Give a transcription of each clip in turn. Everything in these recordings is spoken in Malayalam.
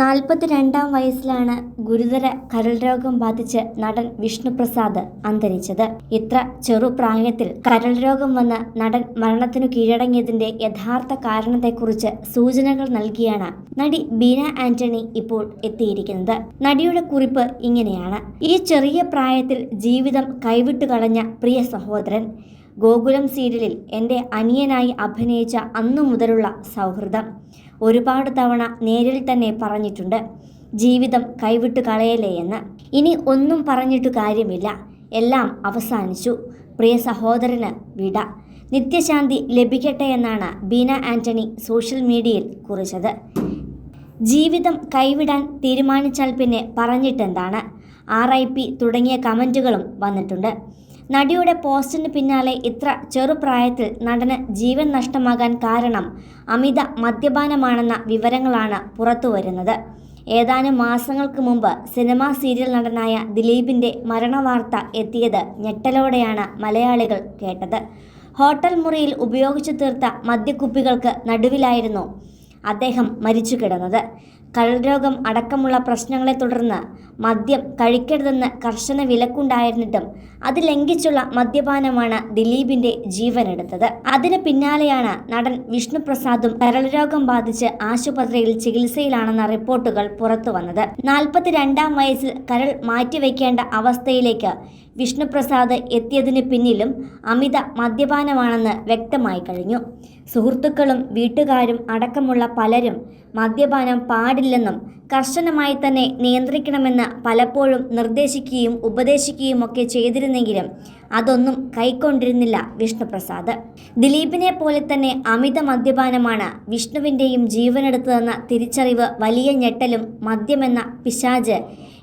നാൽപ്പത്തിരണ്ടാം വയസ്സിലാണ് ഗുരുതര കരൾ രോഗം ബാധിച്ച് നടൻ വിഷ്ണുപ്രസാദ് അന്തരിച്ചത്. ഇത്ര ചെറുപ്രായത്തിൽ കരൾ രോഗം വന്ന് നടൻ മരണത്തിനു കീഴടങ്ങിയതിന്റെ യഥാർത്ഥ കാരണത്തെക്കുറിച്ച് സൂചനകൾ നൽകിയാണ് നടി ബീന ആന്റണി ഇപ്പോൾ എത്തിയിരിക്കുന്നത്. നടിയുടെ കുറിപ്പ് ഇങ്ങനെയാണ്. ഈ ചെറിയ പ്രായത്തിൽ ജീവിതം കൈവിട്ടു കളഞ്ഞ പ്രിയ സഹോദരൻ ഗോകുലം സീരിയലിൽ എന്റെ അനിയനായി അഭിനയിച്ച അന്നു മുതലുള്ള സൗഹൃദം ഒരുപാട് തവണ നേരിൽ തന്നെ പറഞ്ഞിട്ടുണ്ട്. ജീവിതം കൈവിട്ട് കളയലേ എന്ന്. ഇനി ഒന്നും പറഞ്ഞിട്ട് കാര്യമില്ല. എല്ലാം അവസാനിച്ചു. പ്രിയ സഹോദരന് വിട. നിത്യശാന്തി ലഭിക്കട്ടെ എന്നാണ് ബീന ആന്റണി സോഷ്യൽ മീഡിയയിൽ കുറിച്ചത്. ജീവിതം കൈവിടാൻ തീരുമാനിച്ചാൽ പിന്നെ പറഞ്ഞിട്ടെന്താണ്? ആർ ഐ പി തുടങ്ങിയ കമന്റുകളും വന്നിട്ടുണ്ട്. നടിയുടെ പോസ്റ്റിന് പിന്നാലെ ഇത്ര ചെറുപ്രായത്തിൽ നടന് ജീവൻ നഷ്ടമാകാൻ കാരണം അമിത മദ്യപാനമാണെന്ന വിവരങ്ങളാണ് പുറത്തുവരുന്നത് ഏതാനും മാസങ്ങൾക്ക് മുമ്പ് സിനിമാ സീരിയൽ നടനായ ദിലീപിന്റെ മരണവാർത്ത എത്തിയത് ഞെട്ടലോടെയാണ് മലയാളികൾ കേട്ടത്. ഹോട്ടൽ മുറിയിൽ ഉപയോഗിച്ചു തീർത്ത മദ്യക്കുപ്പികൾക്ക് നടുവിലായിരുന്നു അദ്ദേഹം മരിച്ചു കിടന്നത്. കരൾരോഗം അടക്കമുള്ള പ്രശ്നങ്ങളെ തുടർന്ന് മദ്യം കഴിക്കരുതെന്ന് കർശന വിലക്കുണ്ടായിരുന്നിട്ടും അത് ലംഘിച്ചുള്ള മദ്യപാനമാണ് ദിലീപിന്റെ ജീവനെടുത്തത്. അതിന് പിന്നാലെയാണ് നടൻ വിഷ്ണുപ്രസാദും കരൾരോഗം ബാധിച്ച് ആശുപത്രിയിൽ ചികിത്സയിലാണെന്ന റിപ്പോർട്ടുകൾ പുറത്തു വന്നത്. നാൽപ്പത്തിരണ്ടാം വയസ്സിൽ കരൾ മാറ്റിവെക്കേണ്ട അവസ്ഥയിലേക്ക് വിഷ്ണുപ്രസാദ് എത്തിയതിന് പിന്നിലും അമിത മദ്യപാനമാണെന്ന് വ്യക്തമായി കഴിഞ്ഞു. സുഹൃത്തുക്കളും വീട്ടുകാരും അടക്കമുള്ള പലരും മദ്യപാനം പാടില്ലെന്നും കർശനമായി തന്നെ നിയന്ത്രിക്കണമെന്ന് പലപ്പോഴും നിർദ്ദേശിക്കുകയും ഉപദേശിക്കുകയും ഒക്കെ ചെയ്തിരുന്നെങ്കിലും അതൊന്നും കൈക്കൊണ്ടിരുന്നില്ല വിഷ്ണുപ്രസാദ്. ദിലീപിനെ പോലെ തന്നെ അമിത മദ്യപാനമാണ് വിഷ്ണുവിന്റെയും ജീവനെടുത്തതെന്ന തിരിച്ചറിവ് വലിയ ഞെട്ടലും മദ്യമെന്ന പിശാജ്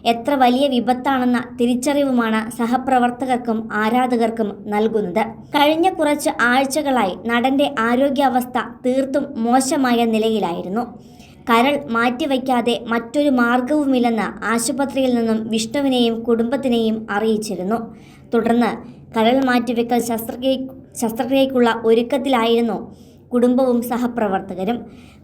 എത്ര വലിയ വിപത്താണെന്ന തിരിച്ചറിവുമാണ് സഹപ്രവർത്തകർക്കും ആരാധകർക്കും നൽകുന്നത്. കഴിഞ്ഞ കുറച്ച് ആഴ്ചകളായി നടന്റെ ആരോഗ്യാവസ്ഥ തീർത്തും മോശമായ നിലയിലായിരുന്നു. കരൾ മാറ്റിവയ്ക്കാതെ മറ്റൊരു മാർഗവുമില്ലെന്ന് ആശുപത്രിയിൽ നിന്നും വിഷ്ണുവിനെയും കുടുംബത്തിനെയും അറിയിച്ചിരുന്നു. തുടർന്ന് കരൾ മാറ്റിവെക്കൽ ശസ്ത്രക്രിയ ശസ്ത്രക്രിയയ്ക്കുള്ള ഒരുക്കത്തിലായിരുന്നു കുടുംബവും സഹപ്രവർത്തകരും.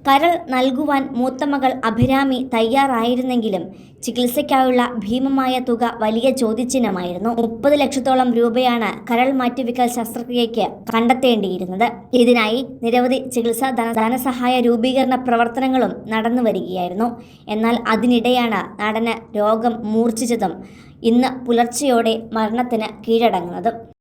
കരൾ നൽകുവാൻ മൂത്തമകൾ അഭിരാമി തയ്യാറായിരുന്നെങ്കിലും ചികിത്സയ്ക്കായുള്ള ഭീമമായ തുക വലിയ ചോദ്യചിഹ്നമായിരുന്നു. മുപ്പത് ലക്ഷത്തോളം രൂപയാണ് കരൾ മാറ്റിവെക്കൽ ശസ്ത്രക്രിയയ്ക്ക് കണ്ടെത്തേണ്ടിയിരുന്നത്. ഇതിനായി നിരവധി ചികിത്സാ ധന ധനസഹായ രൂപീകരണ പ്രവർത്തനങ്ങളും നടന്നു വരികയായിരുന്നു. എന്നാൽ അതിനിടെയാണ് നടന് രോഗം മൂർച്ഛിച്ചതും ഇന്ന് പുലർച്ചെയോടെ മരണത്തിന് കീഴടങ്ങുന്നതും.